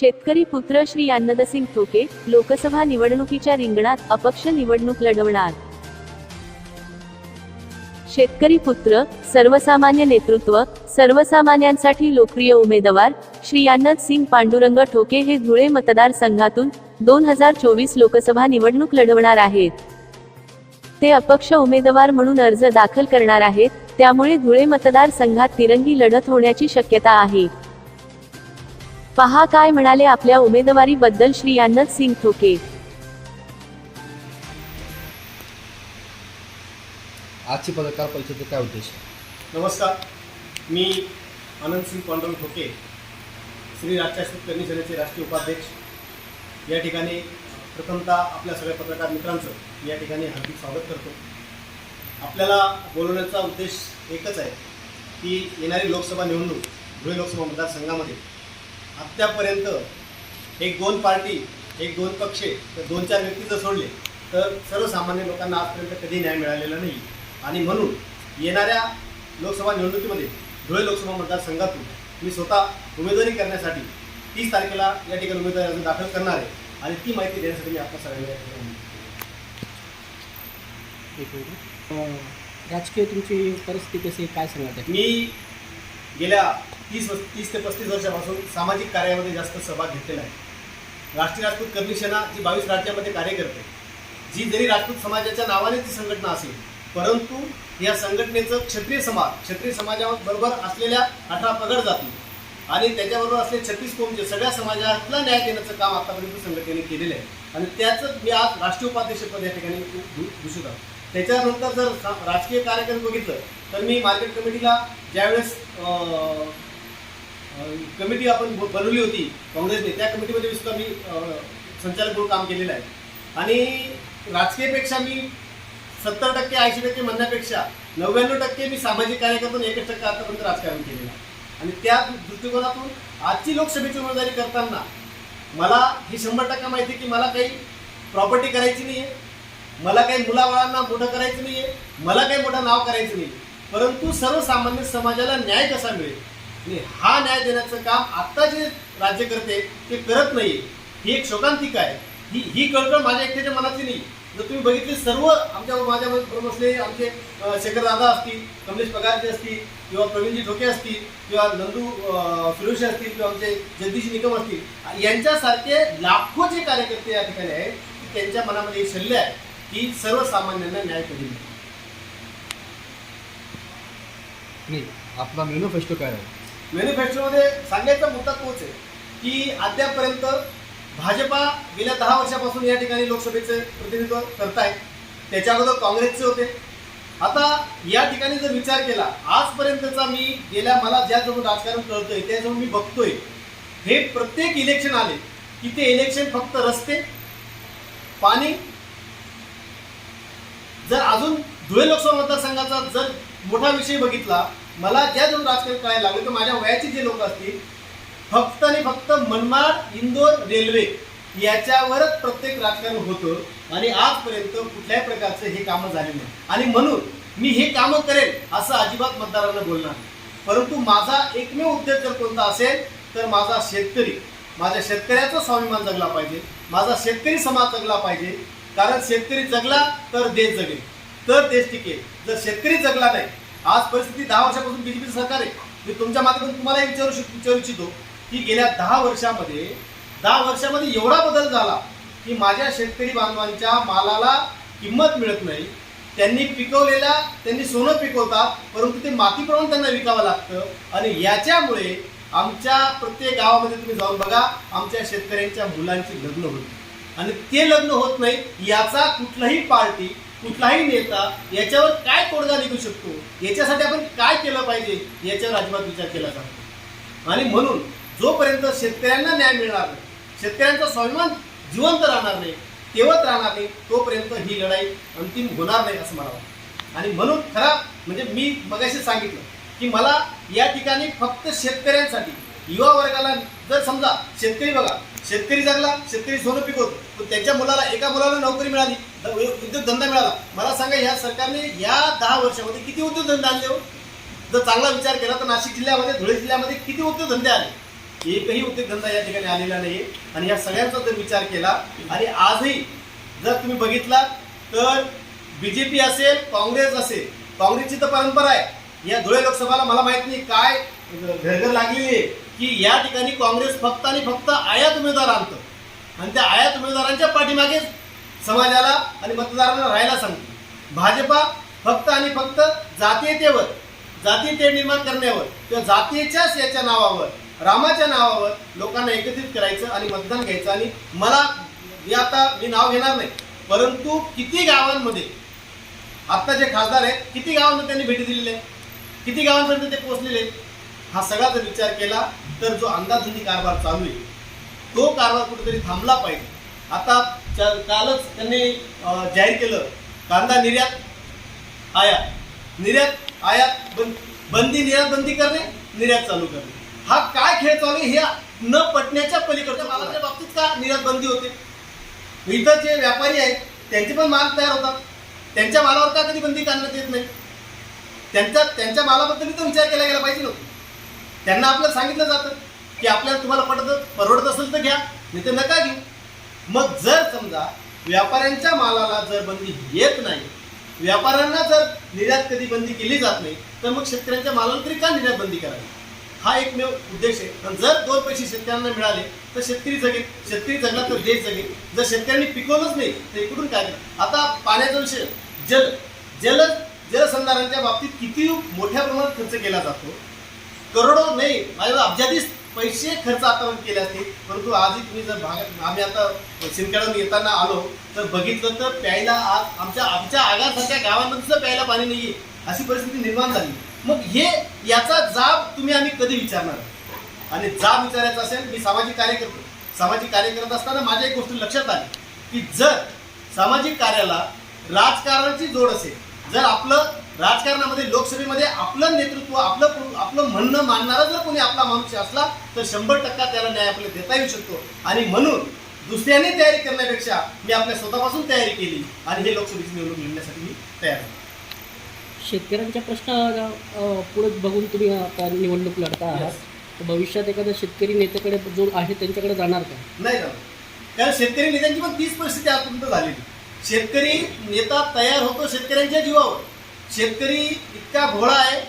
शेतकरी पुत्र श्री अन्नदसिंग ठोके लोकसभा निवडणुकीच्या रिंगणात अपक्ष निवडणूक लढवणार. शेतकरी पुत्र सर्वसामान्य नेतृत्व सर्वसामान्यांसाठी लोकप्रिय उमेदवार श्री आनंद सिंग पांडुरंग ठोके हे धुळे मतदारसंघातून दोन हजार चोवीस लोकसभा निवडणूक लढवणार आहेत. ते अपक्ष उमेदवार म्हणून अर्ज दाखल करणार आहेत त्यामुळे धुळे मतदारसंघात तिरंगी लढत होण्याची शक्यता आहे. पहा काय म्हणाले आपल्या उमेदवारीबद्दल श्री आनंद सिंग ठोके. आजची पत्रकार परिषदेचा काय उद्देश? नमस्कार. मी आनंदसिंग पांडुरंग ठोके श्री राज्याश्रित करणी सेनेचे राष्ट्रीय उपाध्यक्ष. या ठिकाणी प्रथमतः आपल्या सगळ्या पत्रकार मित्रांचं या ठिकाणी हार्दिक स्वागत करतो. आपल्याला बोलवण्याचा उद्देश एकच आहे की येणारी लोकसभा निवडणूक धुळे लोकसभा मतदारसंघामध्ये अद्यापर्यंत एक दोन पार्टी एक दोन पक्ष तर दोन चार व्यक्ती जर सोडले तर सर्वसामान्य लोकांना आजपर्यंत कधी न्याय मिळालेला नाही. आणि म्हणून येणाऱ्या लोकसभा निवडणुकीमध्ये धुळे लोकसभा मतदारसंघातून मी स्वतः उमेदवारी करण्यासाठी तीस तारखेला या ठिकाणी उमेदवारी अर्ज दाखल करणार आहे. आणि ती माहिती देण्यासाठी मी आपल्या सगळ्यांना राजकीय तुमची परिस्थिती कशी काय सांगत मी गेल्या तीस व- तीस ते पस्तीस वर्षापासून सामाजिक कार्यामध्ये जास्त सहभाग घेतलेला आहे. राष्ट्रीय राजपूत कर्मी सेना जी बावीस राज्यामध्ये कार्य करते. जी जरी राजपूत समाजाच्या नावाने ती संघटना असेल परंतु या संघटनेचं क्षत्रिय समाज क्षत्रिय समाजाबरोबर असलेल्या अठरा पगड जाती आणि त्याच्याबरोबर असले छत्तीस कोमचे सगळ्या समाजातला न्याय देण्याचं काम आतापर्यंत संघटनेने केलेलं आहे. आणि त्याचं मी आज राष्ट्रीय उपाध्यक्षपद या ठिकाणी भू- आहोत. त्याच्यानंतर जर राजकीय कार्यक्रम बघितलं तर मी मार्केट कमिटीला ज्यावेळेस कमिटी आपण ब- बनवली होती काँग्रेसने. त्या कमिटीमध्ये सुद्धा मी संचालक म्हणून काम केलेलं आहे. आणि राजकीयपेक्षा मी सत्तर टक्के ऐंशी टक्के म्हणण्यापेक्षा नव्याण्णव टक्के मी सामाजिक कार्यकर्त्यातून एकच टक्के आतापर्यंत राजकारण केलेलं आहे. आणि त्या दृष्टिकोनातून आजची लोकसभेची उमेदवारी करताना मला ही शंभर टक्का माहिती आहे की मला काही प्रॉपर्टी करायची नाही आहे मला काही मुलाबाळांना मोठं करायचं नाही आहे मला काही मोठं नाव करायचं नाही परंतु सर्वसामान्य समाजाला न्याय कसा मिळेल? हा न्याय देण्याचं काम आता जे राज्यकर्ते ते करत नाही ही एक शोकांतिका आहे. ही ही कळकळ माझ्या एकट्याच्या मनाची नाही. जर तुम्ही बघितले सर्व आमच्या माझ्या बरोबर आमचे शेखरदादा शेखर दादा असतील कमलेश पगारचे असतील किंवा प्रवीणजी ठोके असतील किंवा नंदू अं, असतील किंवा आमचे जगदीश निकम असतील यांच्यासारखे लाखो जे कार्यकर्ते या ठिकाणी आहेत की त्यांच्या मनामध्ये एक शल्य आहे की सर्वसामान्यांना न्याय कधी नाही. आपला मॅनिफेस्टो काय आहे? मॅनिफेस्टोमध्ये सांगायचा मुद्दा तोच आहे की अद्यापर्यंत भाजपा गेल्या दहा वर्षापासून या ठिकाणी लोकसभेचे प्रतिनिधित्व करतायत. त्याच्या अगोदर काँग्रेसचे होते. आता या ठिकाणी जर विचार केला आजपर्यंतचा मी गेल्या मला ज्या जवळ राजकारण कळतंय त्याजवळ मी बघतोय हे प्रत्येक इलेक्शन आले की ते इलेक्शन फक्त रस्ते पाणी जर अजून धुळे लोकसभा मतदारसंघाचा जर मोठा विषय बघितला मला ज्या जाऊन राजकारण करायला लागले तर माझ्या वयाचे जे लोक असतील फक्त आणि फक्त मनमाड इंदोर रेल्वे याच्यावरच प्रत्येक राजकारण होतं आणि आजपर्यंत कुठल्याही प्रकारचं हे कामं झाले नाही. आणि म्हणून मी हे कामं करेल असं अजिबात मतदारांना बोलणार नाही. परंतु माझा एकमेव उद्देश जर कोणता असेल तर माझा शेतकरी माझ्या शेतकऱ्याचा स्वाभिमान जगला पाहिजे माझा शेतकरी समाज जगला पाहिजे. कारण शेतकरी जगला तर देश जगेल. तर देश टिकेल. जर शेतकरी जगला नाही आज परिस्थिती दहा वर्षापासून बीजेपीचं सरकार आहे. मी तुमच्या माध्यमातून तुम्हाला विचारू शक विचारू इच्छितो की गेल्या दहा वर्षामध्ये दहा वर्षामध्ये एवढा बदल झाला की माझ्या शेतकरी बांधवांच्या मालाला किंमत मिळत नाही. त्यांनी पिकवलेल्या त्यांनी सोनं पिकवतात परंतु ते मातीप्रमाणे त्यांना विकावं लागतं. आणि याच्यामुळे आमच्या प्रत्येक गावामध्ये तुम्ही जाऊन बघा आमच्या शेतकऱ्यांच्या मुलांची लग्न होती. आणि ते लग्न होत नाही याचा कुठलाही पार्टी कुठलाही नेता याच्यावर काय तोडगा निघू शकतो? याच्यासाठी आपण काय केलं पाहिजे? याच्यावर अजिबात विचार केला जातो आणि म्हणून जोपर्यंत शेतकऱ्यांना न्याय मिळणार नाही शेतकऱ्यांचा स्वाभिमान जिवंत राहणार नाही तेवत राहणार नाही तोपर्यंत ही लढाई अंतिम होणार नाही असं मला वाटतं. आणि म्हणून खरा म्हणजे मी मगाशी सांगितलं की मला या ठिकाणी फक्त शेतकऱ्यांसाठी युवा वर्गाला जर समजा शेतकरी बघा शेतकरी जगला शेतकरी सोनं पिकवतो पण त्याच्या मुलाला एका मुलाला नोकरी मिळाली उद्योगधंदा मिळाला. मला सांगा या सरकारने या दहा वर्षामध्ये किती उद्योगधंदे आणले हो? जर चांगला विचार केला तर नाशिक जिल्ह्यामध्ये धुळे जिल्ह्यामध्ये किती उद्योगधंदे आले? एकही उद्योगधंदा या ठिकाणी आलेला नाही आणि या सगळ्यांचा जर विचार केला आणि आजही जर तुम्ही बघितला तर बी जे पी असेल काँग्रेस असेल काँग्रेसची तर परंपरा आहे. या धुळे लोकसभाला मला माहीत नाही काय घरघर लागलेली आहे की या ठिकाणी काँग्रेस फक्त आणि फक्त आयात उमेदवार आणतं. आणि त्या आयात उमेदवारांच्या पाठीमागेच समाजाला आणि मतदारांना राहायला सांगते. भाजपा फक्त आणि फक्त जातीयतेवर जातीयते निर्माण करण्यावर किंवा जातीयच्याच याच्या नावावर रामाच्या नावावर लोकांना एकत्रित करायचं आणि मतदान घ्यायचं. आणि मला मी आता मी नाव घेणार नाही परंतु किती गावांमध्ये आत्ता जे खासदार आहेत किती गावांना त्यांनी भेटी दिलेली आहे किती गावांपर्यंत ते पोहोचलेले हा सगळा जर विचार केला तर जो अंदाधुंदी कारभार चालू आहे तो कारभार कुठेतरी थांबला पाहिजे. आता कालच त्यांनी जाहीर केलं. कांदा निर्यात आयात. निर्यात आयात बंद बंदी निर्यात बंदी करणे निर्यात चालू करणे. हा काय खेळ चालू आहे हे न पटण्याच्या पलीकडच्या मालाच्या बाबतीत का निर्यात बंदी होते? इथं जे व्यापारी आहेत त्यांचे पण माल तयार होतात. त्यांच्या मालावर का कधी बंदी काढण्यात येत नाही? त्यांच्या त्यांच्या मालाबद्दल तर विचार केला गेला पाहिजे नव्हतं त्यांना आपल्याला सांगितलं जातं की आपल्याला तुम्हाला पटत परवडत असेल तर घ्या नाही तर नका घेऊ. मग जर समजा व्यापाऱ्यांच्या मालाला जर बंदी येत नाही व्यापाऱ्यांना जर निर्यात कधी बंदी केली जात नाही तर मग शेतकऱ्यांच्या मालाला तरी का निर्यात बंदी करावी? हा एकमेव उद्देश आहे. पण जर दोन पैसे शेतकऱ्यांना मिळाले तर शेतकरी जगेल. शेतकरी जगला तर देश जगेल. जर शेतकऱ्यांनी पिकवलंच नाही तर इकडून काय आता पाण्याचा विषय. जल जल जलसंधारणाच्या बाबतीत किती मोठ्या प्रमाणात खर्च केला जातो? करोडो नाही माझ्या अब्जाधीच पैसे खर्च आतापर्यंत केले असतील. परंतु आजही तुम्ही जर भागात आम्ही आता सिंदखेडून येताना आलो तर बघितलं तर प्यायला आज आमच्या आमच्या आगासारख्या गावांमध्ये सुद्धा प्यायला पाणी नाही अशी परिस्थिती निर्माण झाली. मग हे याचा जाब तुम्ही आम्ही कधी विचारणार? आणि जाब विचारायचा असेल मी सामाजिक कार्य करतो सामाजिक कार्य करत असताना माझ्या एक गोष्ट लक्षात आली की जर सामाजिक कार्याला राजकारणाची जोड असेल जर आपलं राजकारणामध्ये लोकसभेमध्ये आपलं नेतृत्व आपलं आपलं म्हणणं मानणारा जर कोणी आपला मनुष्य असला तर शंभर टक्का त्याला न्याय आपल्याला देता येऊ शकतो. आणि म्हणून दुसऱ्याने तयारी करण्यापेक्षा मी आपल्या स्वतःपासून तयारी केली आणि हे लोकसभेची निवडणूक लढण्यासाठी मी तयार आहे. शेतकऱ्यांच्या प्रश्न पुढे बघून तुम्ही आता निवडणूक लढता आहात. तर भविष्यात एखाद्या शेतकरी नेत्याकडे जो आहे त्यांच्याकडे जाणार का? नाही जाणार. कारण शेतकरी नेत्यांची पण तीच परिस्थिती आजपर्यंत झालेली. शेतकरी नेता तयार होतो शेतकऱ्यांच्या जीवावर. शेतकरी इतका भोळा आहे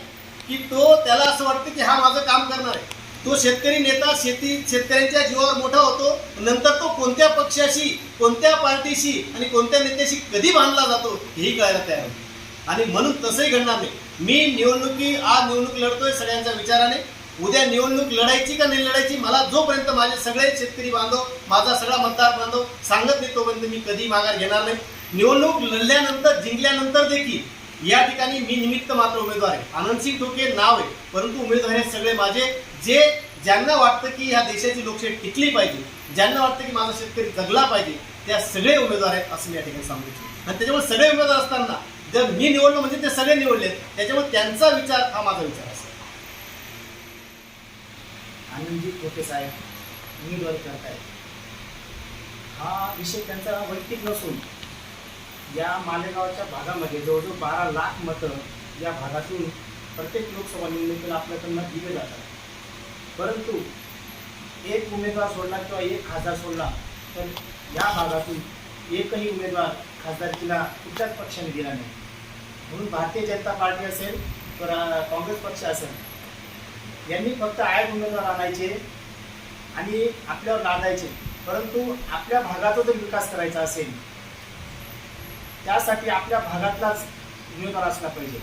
की तो त्याला असं वाटतं की हा माझं काम करणार आहे. तो शेतकरी नेता शेती शेतकऱ्यांच्या जीवावर मोठा होतो नंतर तो कोणत्या पक्षाशी कोणत्या पार्टीशी आणि कोणत्या नेत्याशी कधी बांधला जातो हेही कळायला तयार होतो. आणि म्हणून तसंही घडणार नाही. मी निवडणुकी आज निवडणूक लढतोय सगळ्यांच्या विचाराने. उद्या निवडणूक लढायची का नाही लढायची मला जोपर्यंत माझे सगळे शेतकरी बांधव माझा सगळा मतदार बांधव सांगत नाही तोपर्यंत मी कधी माघार घेणार नाही. निवडणूक लढल्यानंतर जिंकल्यानंतर देखील या ठिकाणी मी निमित्त मात्र उमेदवार आहे. आनंदसिंग टोके नाव आहे परंतु उमेदवार हे सगळे माझे जे ज्यांना वाटतं की ह्या देशाची लोकशाही टिकली पाहिजे ज्यांना वाटतं की माझा शेतकरी जगला पाहिजे त्या सगळे उमेदवार आहेत असं मी या ठिकाणी सांगू इच्छितो. आणि त्याच्यामुळे सगळे उमेदवार असताना जर मी निवडलो म्हणजे ते सगळे निवडले त्याच्यामुळे त्यांचा विचार हा माझा विचार असेल. आनंदजी टोके साहेब उमेदवारी करतायत. हा विषय त्यांचा वैयक्तिक नसून या मालेगावच्या भागामध्ये जवळजवळ बारा लाख मतं या भागातून प्रत्येक लोकसभा निवडणुकीला आपल्याकडनं दिले जातात. परंतु एक उमेदवार सोडला किंवा एक खासदार सोडला तर या भागातून एकही उमेदवार खासदारकीला कुठल्याच पक्षाने दिला नाही. म्हणून भारतीय जनता पार्टी असेल तर काँग्रेस पक्ष असेल यांनी फक्त आयात उमेदवार आणायचे आणि आपल्यावर लादायचे. परंतु आपल्या भागाचा जर विकास करायचा असेल त्यासाठी आपल्या भागातलाच उमेदवार असला पाहिजे.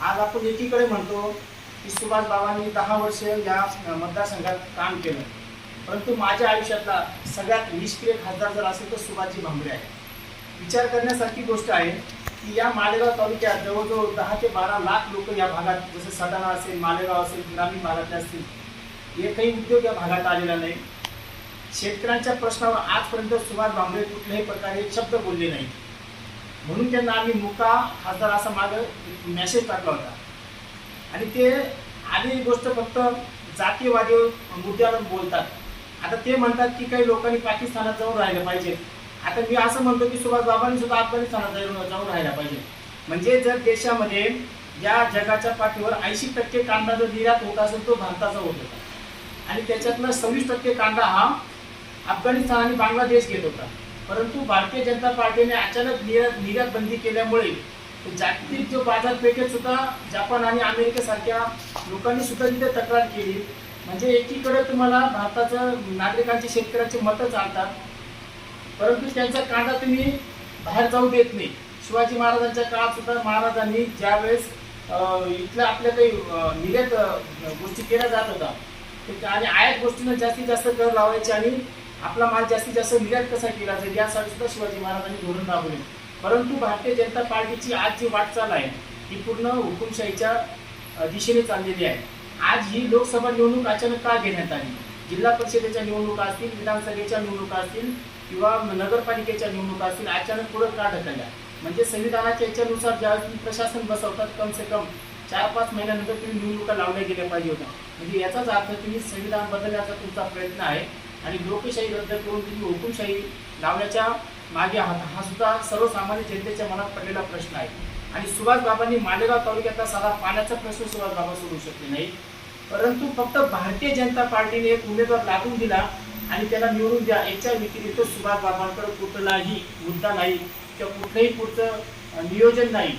आज आपण एकीकडे म्हणतो की सुभाष बाबांनी दहा वर्ष या मतदारसंघात काम केलं. परंतु माझ्या आयुष्यातला सगळ्यात निष्क्रिय खासदार जर असेल तर सुभाषजी भांबरे आहे विचार करण्यासारखी गोष्ट आहे की या मालेगाव तालुक्यात जवळजवळ दहा ते बारा लाख लोक या भागात जसं सटाणा असेल मालेगाव असेल ग्रामीण भागातले असतील एकही उद्योग या भागात आलेला नाही. शेतकऱ्यांच्या प्रश्नावर आजपर्यंत सुभाष भांबरे कुठल्याही प्रकारे शब्द बोलले नाही म्हणून त्यांना आम्ही मुका खासदार असा मागं मेसेज टाकला होता. आणि ते आधी गोष्ट फक्त जातीयवादी मुद्द्यावर बोलतात. आता ते म्हणतात की काही लोकांनी पाकिस्तानात जाऊन राहिलं पाहिजे. आता मी असं म्हणतो की सुभाष बाबांनी सुद्धा अफगाणिस्तानात जाऊन जाऊन राहायला पाहिजे. म्हणजे जर देशामध्ये या जगाच्या पाठीवर ऐंशी टक्के कांदा जर निर्यात होत असेल तो भारताचा होत होता. आणि त्याच्यातला सव्वीस टक्के कांदा हा अफगाणिस्तान आणि बांगलादेश घेत होता. परंतु भारतीय जनता पार्टीने अचानक निर्यात निर्यात बंदी केल्यामुळे जागतिक जो बाजारपेठेत सुद्धा जपान आणि अमेरिकेसारख्या लोकांनी सुद्धा तिथे तक्रार केली. म्हणजे एकीकडे तुम्हाला भारताचं नागरिकांची शेतकऱ्यांची मतं चालतात परंतु त्यांचा कांदा तुम्ही बाहेर जाऊ देत नाही. शिवाजी महाराजांच्या काळात सुद्धा महाराजांनी ज्यावेळेस अं, इथल्या आपल्या काही निर्यात गोष्टी केल्या जात होता ते- आणि आयात गोष्टींना जास्तीत जास्त कर लावायचे आणि आपला माल जास्तीत जास्त निर्यात कसा केला जाईल यासाठी सुद्धा शिवाजी महाराजांनी धोरण राबवले. परंतु भारतीय जनता पार्टीची आज जी वाटचाल आहे ती पूर्ण हुकुमशाहीच्या दिशेने चाललेली आहे. आज ही लोकसभा निवडणूक अचानक का घेण्यात आली? जिल्हा परिषदेच्या निवडणुका असतील विधानसभेच्या निवडणुका असतील किंवा नगरपालिकेच्या निवडणुका असतील अचानक पुढे का ढकलल्या? म्हणजे संविधानाच्या याच्यानुसार ज्या प्रशासन बसवतात कम से कम चार पाच महिन्यानंतर तुम्ही निवडणुका लावल्या गेल्या पाहिजे होत्या. म्हणजे याचाच अर्थ तुम्ही संविधान बदलण्याचा तुमचा प्रयत्न आहे. आणि लोकशाही रद्द करून दिली हुकुमशाही लावण्याच्या मागे आहात हा सुद्धा सर्वसामान्य जनतेच्या मनात पडलेला प्रश्न आहे. आणि सुभाषबाबांनी मालेगाव तालुक्यातला साधा पाण्याचा प्रश्न सुभाषबाबा सोडू शकले नाही परंतु फक्त भारतीय जनता पार्टीने एक उमेदवार लागून दिला आणि त्याला निवडून द्या याच्या व्यतिरिक्त सुभाषबाबांकडे कुठलाही मुद्दा नाही किंवा कुठलंही पुढचं नियोजन नाही.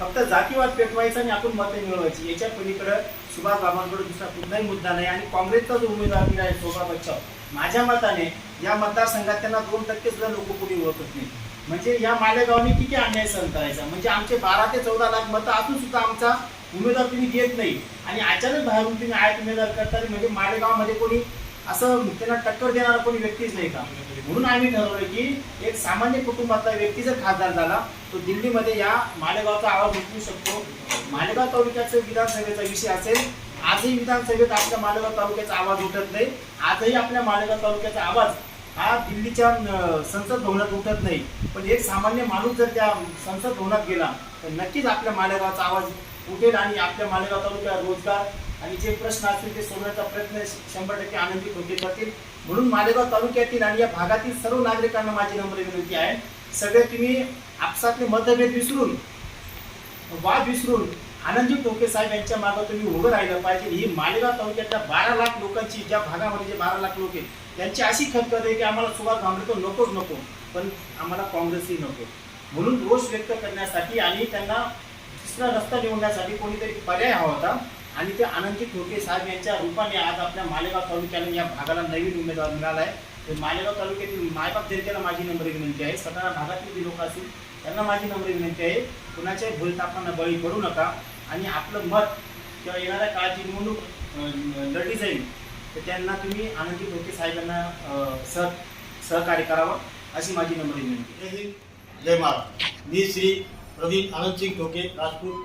फक्त जातीवाद पेटवायचा आणि आपण मते मिळवायची. याच्या पलीकडे सुभाष बाबांकडे दुसरा कुठलाही मुद्दा नाही. आणि काँग्रेसचा जो उमेदवार आहे शोभा बच्चाव माझ्या मताने या मतदारसंघात त्यांना दोन टक्के सुद्धा लोक कोणी ओळखत नाही म्हणजे या मालेगावने किती अन्याय सहन करायचा? म्हणजे आमचे बारा ते चौदा लाख मतं असून सुद्धा आमचा उमेदवार तुम्ही घेत नाही. आणि अचानक बाहेरून तुम्ही आयात उमेदवार करता म्हणजे मालेगावमध्ये कोणी असं त्यांना टक्कर देणारा कोणी व्यक्तीच नाही का? म्हणून आम्ही ठरवलं की एक सामान्य कुटुंबातला व्यक्ती जर खासदार झाला तो दिल्लीमध्ये या मालेगावचा आवाज उठवू शकतो. मालेगाव तालुक्याचं विधानसभेचा विषय असेल आजही विधानसभेत आपल्या मालेगाव तालुक्याचा आवाज उठत नाही. आजही आपल्या मालेगाव तालुक्याचा आवाज हा दिल्लीच्या संसद भवनात उठत नाही. पण एक सामान्य माणूस जर त्या संसद भवनात गेला तर नक्कीच आपल्या मालेगावचा आवाज उठेल आणि आपल्या मालेगाव तालुक्यात रोजगार आणि जे प्रश्न असतील ते सोडवण्याचा प्रयत्न शंभर टक्के आनंदी होते करतील. म्हणून मालेगाव तालुक्यातील आणि या भागातील सर्व नागरिकांना माझी नम्र विनंती आहे. सगळे तुम्ही आपसातले मतभेद विसरून वाद विसरून आनंदी टोके साहेब यांच्या मागे तुम्ही उभं राहिलं पाहिजे. ही मालेगाव तालुक्यातल्या बारा लाख लोकांची ज्या भागामध्ये जे बारा लाख लोक आहेत त्यांची अशी खतखत आहे की आम्हाला सुभाष भामरे तर नकोच नको पण आम्हाला काँग्रेसही नको. म्हणून रोष व्यक्त करण्यासाठी आणि त्यांना दुसरा रस्ता निवडण्यासाठी कोणीतरी पर्याय हवा होता. आणि ते आनंदी ठोके साहेब यांच्या रूपाने आज आपल्या मालेगाव तालुक्याला या भागाला नवीन उमेदवार मिळाला आहे. तर मालेगाव तालुक्यातील मायबाप जनतेला माझी नम्र विनंती आहे. सतारा भागातील जे लोक असतील त्यांना माझी नम्र विनंती आहे. कुणाच्याही भूलतापांना बळी पडू नका. आणि आपलं मत किंवा येणाऱ्या काळाची निवडणूक लढली जाईल तर त्यांना तुम्ही आनंदी ठोके साहेबांना सह सहकार्य करावं अशी माझी नम्र विनंती जय हिंद. जय महाराज मी श्री प्रवीण आनंदसिंग ठोके राजपूत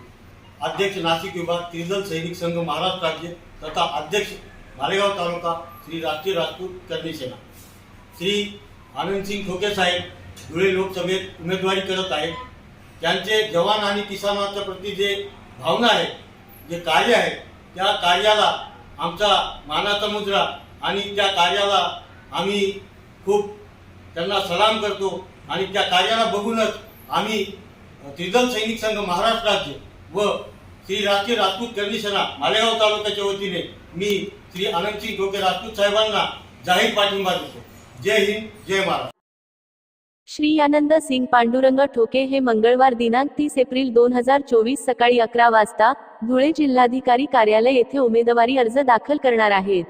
अध्यक्ष नाशिक विभाग त्रिदल सैनिक संघ महाराष्ट्र राज्य तथा अध्यक्ष मालेगाव तालुका श्री राष्ट्रीय राजपूत करणी सेना. श्री आनंदसिंग ठोके साहेब धुळे लोकसभेत उमेदवारी करत आहेत. त्यांचे जवान आणि किसानाच्या प्रती जे भावना आहे जे कार्य आहे त्या कार्याला आमचा मानाचा मुद्रा आणि त्या कार्याला आम्ही खूप त्यांना सलाम करतो आणि त्या कार्याला बघूनच आम्ही त्रिदल सैनिक संघ महाराष्ट्र राज्य व श्री राष्ट्रीय राजपूत करणी मालेगाव तालुक्याच्या वतीने मी श्री आनंदसिंग डोके राजपूत साहेबांना जाहीर पाठिंबा देतो. जय हिंद जय महाराष्ट्र श्री आनंद सिंग पांडुरंग ठोके हे मंगळवार दिनांक तीस एप्रिल दोन हजार चोवीस सकाळी अकरा वाजता धुळे जिल्हाधिकारी कार्यालय येथे उमेदवारी अर्ज दाखल करणार आहेत.